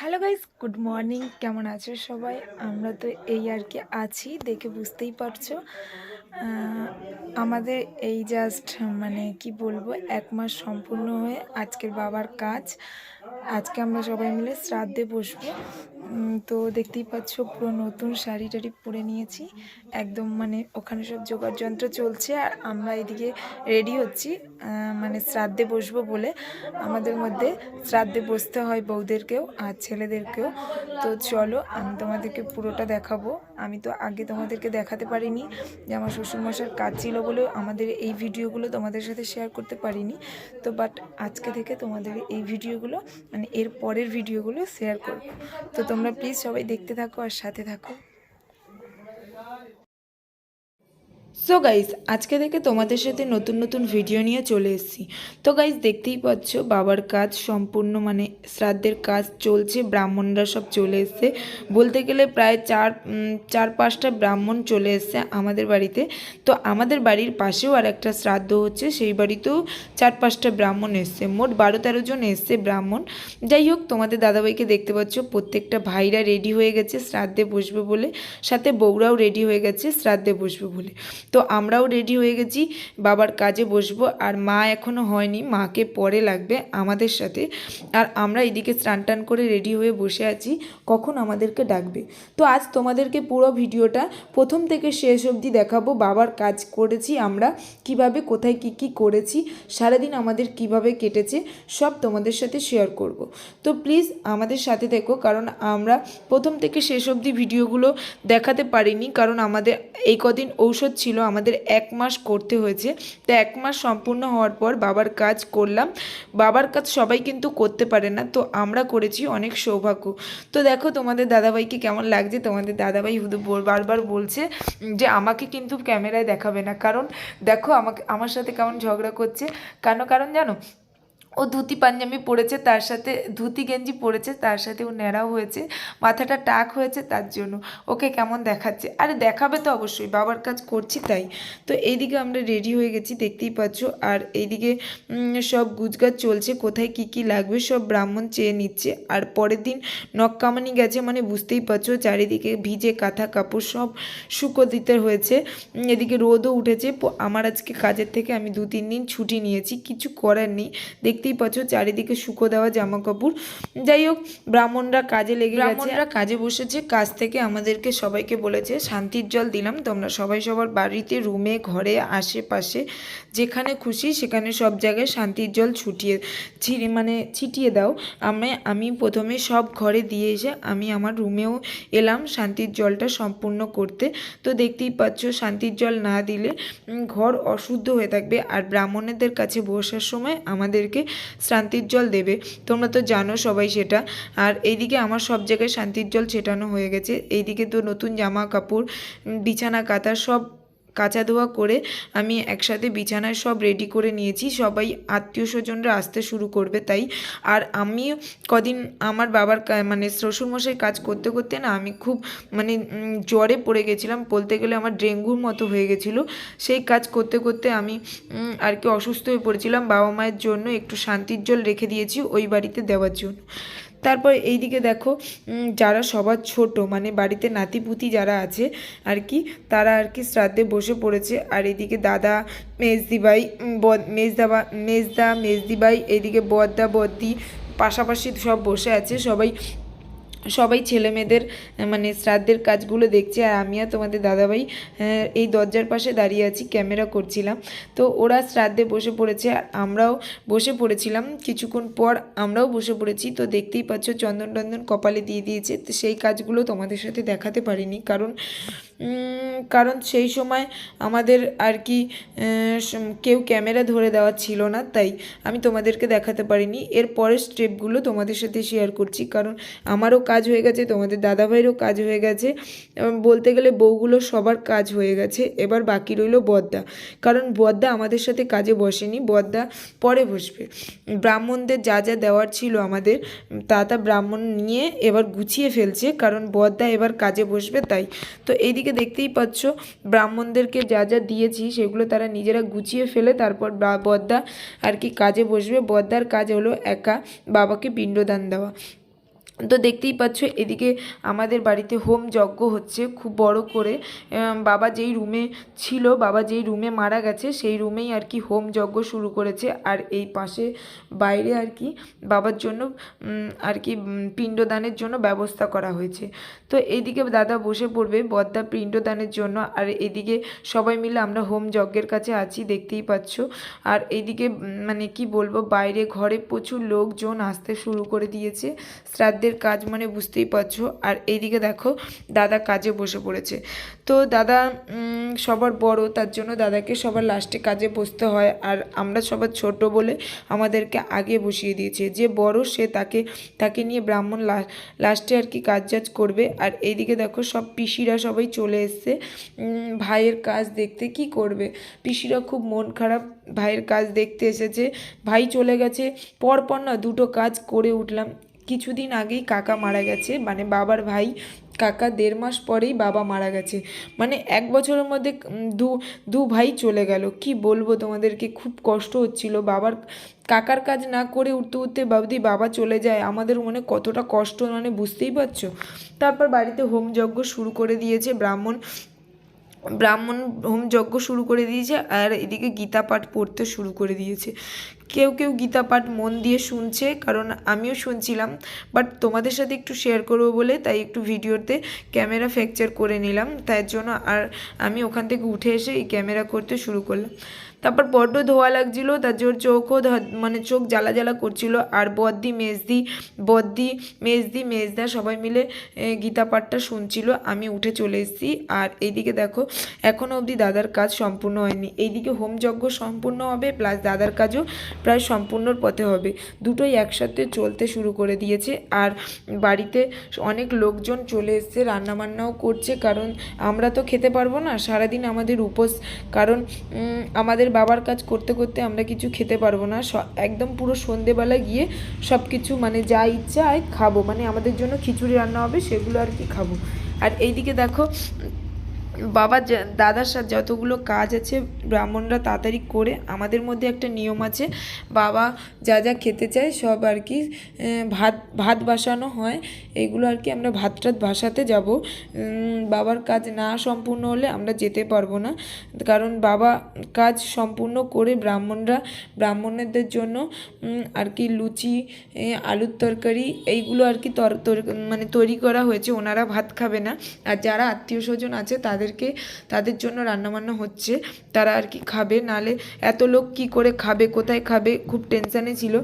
Hello guys good morning কেমন আছো সবাই? আমরা তো এই আর কি আছি, দেখে বুঝতেই পারছ। আমাদের এই জাস্ট মানে কি বলব, এক মাস সম্পূর্ণ হয়ে আজকের বাবার কাজ। আজকে আমরা সবাই মিলে শ্রাদ্ধে বসবো। তো দেখতেই পাচ্ছ পুরো নতুন শাড়ি টাড়ি পরে নিয়েছি। একদম মানে ওখানে সব জোগাড় যন্ত্র চলছে আর আমরা এদিকে রেডি হচ্ছি মানে শ্রাদ্ধে বসবো বলে। আমাদের মধ্যে শ্রাদ্ধে বসতে হয় বউদেরকেও আর ছেলেদেরকেও। তো চলো আমি তোমাদেরকে পুরোটা দেখাবো। আমি তো আগে তোমাদেরকে দেখাতে পারিনি যে আমার শ্বশুরমশার কাজ ছিল বলেও আমাদের এই ভিডিওগুলো তোমাদের সাথে শেয়ার করতে পারিনি। তো বাট আজকে থেকে তোমাদের এই ভিডিওগুলো মানে এর পরের ভিডিওগুলো শেয়ার করব। তো তোমরা প্লিজ সবাই দেখতে থাকো আর সাথে থাকো। সো গাইস আজকে থেকে তোমাদের সাথে নতুন নতুন ভিডিও নিয়ে চলে এসেছি। তো গাইস দেখতেই পাচ্ছ, বাবার কাজ সম্পূর্ণ মানে শ্রাদ্ধের কাজ চলছে, ব্রাহ্মণরা সব চলে এসছে। বলতে গেলে প্রায় চার চার পাঁচটা ব্রাহ্মণ চলে এসছে আমাদের বাড়িতে। তো আমাদের বাড়ির পাশেও আর একটা শ্রাদ্ধ হচ্ছে, সেই বাড়িতেও চার পাঁচটা ব্রাহ্মণ এসছে। মোট বারো তেরো জন এসছে ব্রাহ্মণ। যাই হোক, তোমাদের দাদাভাইকে দেখতে পাচ্ছ, প্রত্যেকটা ভাইরা রেডি হয়ে গেছে, শ্রাদ্ধে বসবে বলে। সাথে বউরাও রেডি হয়ে গেছে, শ্রাদ্ধে বসবে বলে। তো আমরাও রেডি হয়ে গেছি, বাবার কাজে বসবো, আর মা এখনও হয়নি, মাকে পরে লাগবে আমাদের সাথে। আর আমরা এদিকে স্নান টান করে রেডি হয়ে বসে আছি, কখন আমাদেরকে ডাকবে? তো আজ তোমাদেরকে পুরো ভিডিওটা প্রথম থেকে শেষ অবধি দেখাবো, বাবার কাজ করেছি আমরা, কীভাবে, কোথায়, কি কি করেছি, সারাদিন আমাদের কীভাবে কেটেছে, সব তোমাদের সাথে শেয়ার করব। তো প্লিজ আমাদের সাথে থেকো, কারণ আমরা প্রথম থেকে শেষ অবধি ভিডিওগুলো দেখাতে পারিনি, কারণ আমাদের এই কদিন ঔষধ ছিল আমাদের এক মাস করতে হয়েছে। তো এক মাস সম্পূর্ণ হওয়ার পর বাবার কাজ করলাম। বাবার কাজ সবাই কিন্তু করতে পারে না। তো আমরা করেছি অনেক সৌভাগ্য। তো দেখো তোমাদের দাদাভাইকে কেমন লাগছে? তোমাদের দাদাভাই শুধু বারবার বলছে যে আমাকে কিন্তু ক্যামেরায় দেখাবে না। কারণ দেখো আমাকে আমার সাথে কেমন ঝগড়া করছে। কেন কারণ জানো ও ধুতি পাঞ্জাবি পরেছে, তার সাথে ধুতি গেঞ্জি পরেছে, তার সাথে ও ন্যাড়াও হয়েছে, মাথাটা টাক হয়েছে তার জন্য। ওকে কেমন দেখাচ্ছে? আরে দেখাবে তো অবশ্যই, বাবার কাজ করছি তাই। তো এইদিকে আমরা রেডি হয়ে গেছি, দেখতেই পাচ্ছ। আর এইদিকে সব গুজগাছ চলছে, কোথায় কি কি লাগবে সব ব্রাহ্মণ চেয়ে নিচ্ছে। আর পরের দিন নখ কামানি গেছে মানে বুঝতেই পারছ চারিদিকে ভিজে কাঁথা কাপড় সব শুকো দিতে হয়েছে এদিকে রোদও উঠেছে। আমার আজকে কাজের থেকে আমি দু তিন দিন ছুটি নিয়েছি, কিছু করার নেই। দেখতেই পাচ্ছ চারিদিকে শুকো দেওয়া জামা কাপড় যাই হোক, ব্রাহ্মণরা কাজে লেগে ব্রাহ্মণরা কাজে বসেছে, কাজ থেকে আমাদেরকে সবাইকে বলেছে, শান্তির জল দিলাম, তোমরা সবাই সবার বাড়িতে, রুমে, ঘরে, আশেপাশে, যেখানে খুশি সেখানে সব জায়গায় শান্তির জল ছুটিয়ে, ছিড়ে মানে ছিটিয়ে দাও। আমি আমি প্রথমে সব ঘরে দিয়ে এসে, আমি আমার রুমেও এলাম শান্তির জলটা সম্পূর্ণ করতে। তো দেখতেই পাচ্ছ শান্তির জল না দিলে ঘর অশুদ্ধ হয়ে থাকবে। আর ব্রাহ্মণেদের কাছে বসার সময় আমাদেরকে শান্তির জল দেবে। তোমরা তো জানো সবাই সেটা। আর এইদিকে আমার সব জায়গায় শান্তির জল ছেটানো হয়ে গেছে। এইদিকে তো নতুন জামা কাপড় বিছানা কাতা সব কাচা ধোয়া করে আমি একসাথে বিছানায় সব রেডি করে নিয়েছি। সবাই আত্মীয় স্বজনরা আসতে শুরু করবে তাই। আর আমি কদিন আমার বাবার মানে শ্বশুরমশাই কাজ করতে করতে না আমি খুব মানে জ্বরে পড়ে গেছিলাম, বলতে গেলে আমার ডেঙ্গুর মতো হয়ে গেছিল। সেই কাজ করতে করতে আমি আর কি অসুস্থ হয়ে পড়েছিলাম। বাবা মায়ের জন্য একটু শান্তির জল রেখে দিয়েছি ওই বাড়িতে দেওয়ার জন্য। তারপর এই দিকে দেখো যারা সবার ছোট মানে বাড়িতে নাতিপুতি যারা আছে, আর কি, তারা আর কি শ্রাদ্ধে বসে পড়েছে। আর এদিকে দাদা মেজদিবাই বদ- মেজদাবা, মেজদা মেজদিবাই এদিকে বদ্দা বদ্দি পাশাপাশি সব বসে আছে। সবাই সবাই ছেলে মেয়েদের মানে শ্রাদ্ধের কাজগুলো দেখছে আর আমি আর তোমাদের দাদাভাই এই দরজার পাশে দাঁড়িয়ে আছি, ক্যামেরা করছিলাম। তো ওরা শ্রাদ্ধে বসে পড়েছে আর আমরাও বসে পড়েছিলাম। কিছুক্ষণ পর আমরাও বসে পড়েছি। তো দেখতেই পাচ্ছ চন্দন টন্দন কপালে দিয়ে দিয়েছে। তো সেই কাজগুলো তোমাদের সাথে দেখাতে পারিনি কারণ কারণ সেই সময় আমাদের আর কি কেউ ক্যামেরা ধরে দেওয়া ছিল না, তাই আমি তোমাদেরকে দেখাতে পারিনি। এর পরের স্টেপগুলো তোমাদের সাথে শেয়ার করছি, কারণ আমারও কাজ হয়ে গেছে, তোমাদের দাদাভাইয়েরও কাজ হয়ে গেছে। বলতে গেলে বউগুলো সবার কাজ হয়ে গেছে, এবার বাকি রইল বদ্দা। কারণ বদ্দা আমাদের সাথে কাজে বসেনি, বদ্দা পরে বসবে। ব্রাহ্মণদের যা যা দেওয়ার ছিল আমাদের, তা তা ব্রাহ্মণ নিয়ে এবার গুছিয়ে ফেলছে, কারণ বদ্দা এবার কাজে বসবে, তাই। তো এইদিকে দেখতেই পাচ্ছ, ব্রাহ্মণদেরকে যা যা দিয়েছি সেগুলো তারা নিজেরা গুছিয়ে ফেলে, তারপর বদ্দা আর কি কাজে বসবে। বদ্দার কাজ হলো একা বাবাকে পিণ্ডদান দেওয়া। তো দেখতেই পাচ্ছ, এদিকে আমাদের বাড়িতে হোম যজ্ঞ হচ্ছে, খুব বড় করে। বাবা যেই রুমে ছিল, বাবা যেই রুমে মারা গেছে, সেই রুমেই আর কি হোম যজ্ঞ শুরু করেছে। আর এই পাশে বাইরে আর কি বাবার জন্য আর কি পিণ্ডদানের জন্য ব্যবস্থা করা হয়েছে। তো এইদিকে দাদা বসে পড়বে বদ্দা পিণ্ডদানের জন্য। আর এদিকে সবাই মিলে আমরা হোম যজ্ঞের কাছে আছি, দেখতেই পাচ্ছ। আর এইদিকে মানে কি বলব, বাইরে ঘরে প্রচুর লোকজন আসতে শুরু করে দিয়েছে। শ্রাদ্ধের কাজ মানে বুঝতেই পারছ। আর এইদিকে দেখো, দাদা কাজে বসে পড়েছে। তো দাদা সবার বড়, তার জন্য দাদাকে সবার লাস্টে কাজে বসতে হয়। আর আমরা সবার ছোট বলে আমাদেরকে আগে বসিয়ে দিয়েছে। যে বড়, সে তাকে তাকে নিয়ে ব্রাহ্মণ লাস্টে আর কি কাজ জাজ করবে। আর এইদিকে দেখো, সব পিসিরা সবাই চলে এসছে। ভাইয়ের কাজ দেখতে কি করবে? পিসিরা খুব মন খারাপ, ভাইয়ের কাজ দেখতে এসেছে। ভাই চলে গেছে। পরপর না দুটো কাজ করে উঠলাম। কিছুদিন আগেই কাকা মারা গেছে। মানে বাবার ভাই কাকা দেড় মাস পরেই বাবা মারা গেছে। মানে এক বছরের মধ্যে দু দু ভাই চলে গেল। কি বলব তোমাদেরকে? খুব কষ্ট হচ্ছিল। বাবার কাকার কাজ না করে উঠতে উঠতে বাবদি বাবা চলে যায়। আমাদের মনে কতটা কষ্ট মানে বুঝতেই পারছ? তারপর বাড়িতে হোম যজ্ঞ শুরু করে দিয়েছে ব্রাহ্মণ। ব্রাহ্মণ হোম যজ্ঞ শুরু করে দিয়েছে আর এদিকে গীতা পাঠ পড়তে শুরু করে দিয়েছে। কেউ কেউ গীতা পাঠ মন দিয়ে শুনছে, কারণ আমিও শুনছিলাম বাট তোমাদের সাথে একটু শেয়ার করব বলে, তাই একটু ভিডিওতে ক্যামেরা ফ্র্যাকচার করে নিলাম, তাই জন্য আর আমি ওখান থেকে উঠে এসে এই ক্যামেরা করতে শুরু করলাম। তারপর বড্ড ধোয়া লাগছিল, তার জোর চোখও মানে চোখ জ্বালা জ্বালা করছিল, আর বদ্দি, মেজদি বদ্দি, মেজদি, মেজদা সবাই মিলে গীতা পাঠটা শুনছিল, আমি উঠে চলে এসেছি, আর এইদিকে দেখো এখনও অবধি দাদার কাজ সম্পূর্ণ হয়নি, এইদিকে হোম যজ্ঞ সম্পূর্ণ হবে প্লাস দাদার কাজও প্রায় সম্পূর্ণর পথে হবে। দুটোই একসাথে চলতে শুরু করে দিয়েছে। আর বাড়িতে অনেক লোকজন চলে এসছে, রান্নাবান্নাও করছে। কারণ আমরা তো খেতে পারব না, সারাদিন আমাদের উপোস। কারণ আমাদের বাবার কাজ করতে করতে আমরা কিছু খেতে পারব না। একদম পুরো সন্ধেবেলা গিয়ে সব কিছু মানে যা ইচ্ছা হয় খাব। মানে আমাদের জন্য খিচুড়ি রান্না হবে, সেগুলো আর কি খাব। আর এইদিকে দেখো বাবা দাদার সাথে যতগুলো কাজ আছে, ব্রাহ্মণরা তাড়াতাড়ি করে, আমাদের মধ্যে একটা নিয়ম আছে, বাবা যা যা খেতে চায় সব আর কি ভাত ভাত বাসানো হয়, এইগুলো আর কি আমরা ভাত টাত ভাসাতে যাব। বাবার কাজ না সম্পূর্ণ হলে আমরা যেতে পারব না, কারণ বাবা কাজ সম্পূর্ণ করে ব্রাহ্মণরা, ব্রাহ্মণদের জন্য আর কি লুচি আলুর তরকারি, এইগুলো আর কি তর মানে তৈরি করা হয়েছে, ওনারা ভাত খাবে না। আর যারা আত্মীয় স্বজন আছে তাদেরকে, তাদের জন্য রান্নাবান্না হচ্ছে। তারা আর কি খাবে, নালে এত লোক কি করে খাবে, কোথায় খাবে, খুব টেনশানে ছিল।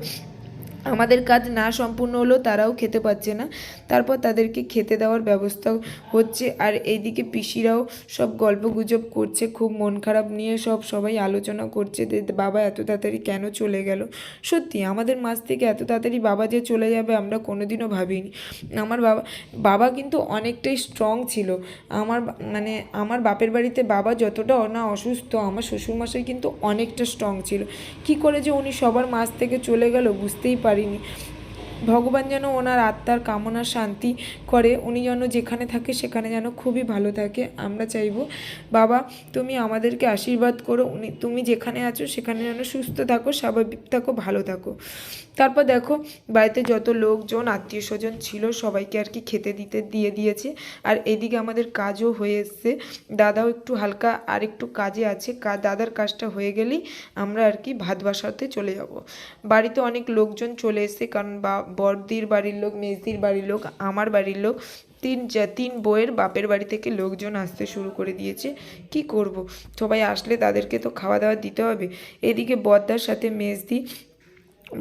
আমাদের কাজ না সম্পূর্ণ হলেও তারাও খেতে পাচ্ছে না। তারপর তাদেরকে খেতে দেওয়ার ব্যবস্থা হচ্ছে। আর এইদিকে পিসিরাও সব গল্প গুজব করছে, খুব মন খারাপ নিয়ে সব সবাই আলোচনা করছে যে বাবা এত তাড়াতাড়ি কেন চলে গেল? সত্যি, আমাদের মাছ থেকে এত তাড়াতাড়ি বাবা যে চলে যাবে আমরা কোনোদিনও ভাবিনি। আমার বাবা বাবা কিন্তু অনেকটাই স্ট্রং ছিল। আমার মানে আমার বাপের বাড়িতে বাবা যতটা না অসুস্থ, আমার শ্বশুরমশাই কিন্তু অনেকটা স্ট্রং ছিল। কি করে যে উনি সবার মাঝ থেকে চলে গেল বুঝতেই পারিনি ভগবান যেন ওনার আত্মার কামনা শান্তি করে, উনি যেন যেখানে থাকে সেখানে যেন খুবই ভালো থাকে। আমরা চাইব, বাবা, তুমি আমাদেরকে আশীর্বাদ করো, উনি, তুমি যেখানে আছো সেখানে যেন সুস্থ থাকো, স্বাভাবিক থাকো, ভালো থাকো। তারপর দেখো, বাড়িতে যত লোকজন আত্মীয় স্বজন ছিল, সবাইকে আর কি খেতে দিতে, দিয়ে দিয়েছে। আর এদিকে আমাদের কাজও হয়ে এসছে। দাদাও একটু হালকা আর একটু কাজে আছে। দাদার কাজটা হয়ে গেলেই আমরা আর কি ভাত বসাতে চলে যাব। বাড়িতে অনেক লোকজন চলে এসছে, কারণ বা বড়দির বাড়ির লোক, মেজদির বাড়ির লোক, আমার বাড়ির লোক, তিন তিন বইয়ের বাপের বাড়ি থেকে লোকজন আসতে শুরু করে দিয়েছে। কি করব? সবাই আসলে তাদেরকে তো খাওয়া দাওয়া দিতে হবে। এদিকে বদ্দার সাথে মেজদি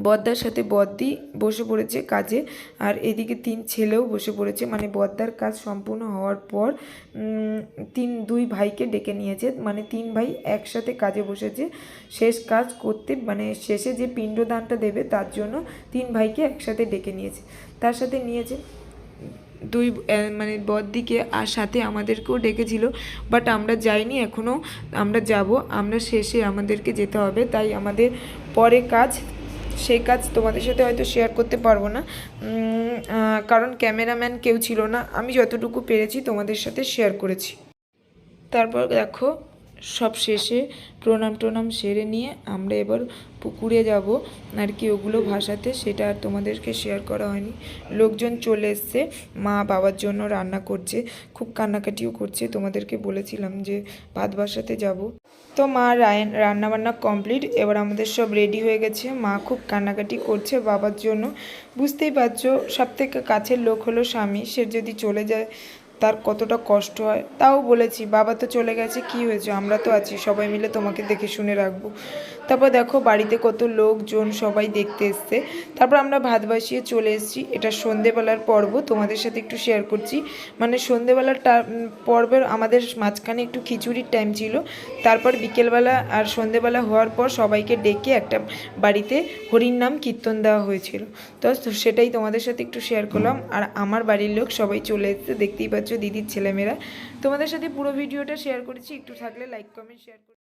বদ্দার সাথে বদ্দি বসে পড়েছে কাজে, আর এদিকে তিন ছেলেও বসে পড়েছে। মানে বদ্দার কাজ সম্পূর্ণ হওয়ার পর তিন, দুই ভাইকে ডেকে নিয়েছে। মানে তিন ভাই একসাথে কাজে বসেছে। শেষ কাজ করতে মানে শেষে যে পিণ্ডদানটা দেবে, তার জন্য তিন ভাইকে একসাথে ডেকে নিয়েছে। তার সাথে নিয়েছে দুই মানে বরদিকে আর সাথে আমাদেরকেও ডেকেছিল। বাট আমরা যাইনি এখনও আমরা যাব। আমরা শেষে আমাদেরকে যেতে হবে। তাই আমাদের পরে কাজ সেই কাজ তোমাদের সাথে হয়তো শেয়ার করতে পারব না। কারণ ক্যামেরাম্যান কেউ ছিল না। আমি যতটুকু পেরেছি তোমাদের সাথে শেয়ার করেছি। তারপর দেখো সব শেষে প্রণাম টনাম সেরে নিয়ে আমরা এবার পুকুরে যাব। আর কি ওগুলো ভাসাতে সেটা আর তোমাদেরকে শেয়ার করা হয়নি। লোকজন চলে এসছে, মা বাবার জন্য রান্না করছে, খুব কান্নাকাটিও করছে। তোমাদেরকে বলেছিলাম যে ভাত বাসাতে যাব। তো মা রায়ন রান্নাবান্না কমপ্লিট এবার আমাদের সব রেডি হয়ে গেছে। মা খুব কান্নাকাটি করছে বাবার জন্য। বুঝতেই পারছ সব থেকে কাছের লোক হলো স্বামী। সে যদি চলে যায় তার কতটা কষ্ট হয়, তাও বলেছি, বাবা তো চলে গেছে, কি হয়েছে? আমরা তো আছি, সবাই মিলে তোমাকে দেখে শুনে রাখব। তারপর দেখো বাড়িতে কত লোকজন সবাই দেখতে এসছে। তারপর আমরা ভাত বসিয়ে চলে এসেছি। এটা সন্ধেবেলার পর্ব, তোমাদের সাথে একটু শেয়ার করছি। মানে সন্ধেবেলার পর্বের আমাদের মাঝখানে একটু খিচুড়ির টাইম ছিল। তারপর বিকেলবেলা আর সন্ধেবেলা হওয়ার পর সবাইকে ডেকে একটা বাড়িতে হরির নাম কীর্তন দেওয়া হয়েছিল। তো সেটাই তোমাদের সাথে একটু শেয়ার করলাম। আর আমার বাড়ির লোক সবাই চলে এসেছে। দেখতেই পাচ্ছ দিদির ছেলেমেয়েরা। তোমাদের সাথে পুরো ভিডিওটা শেয়ার করেছি। একটু থাকলে লাইক কমেন্ট শেয়ার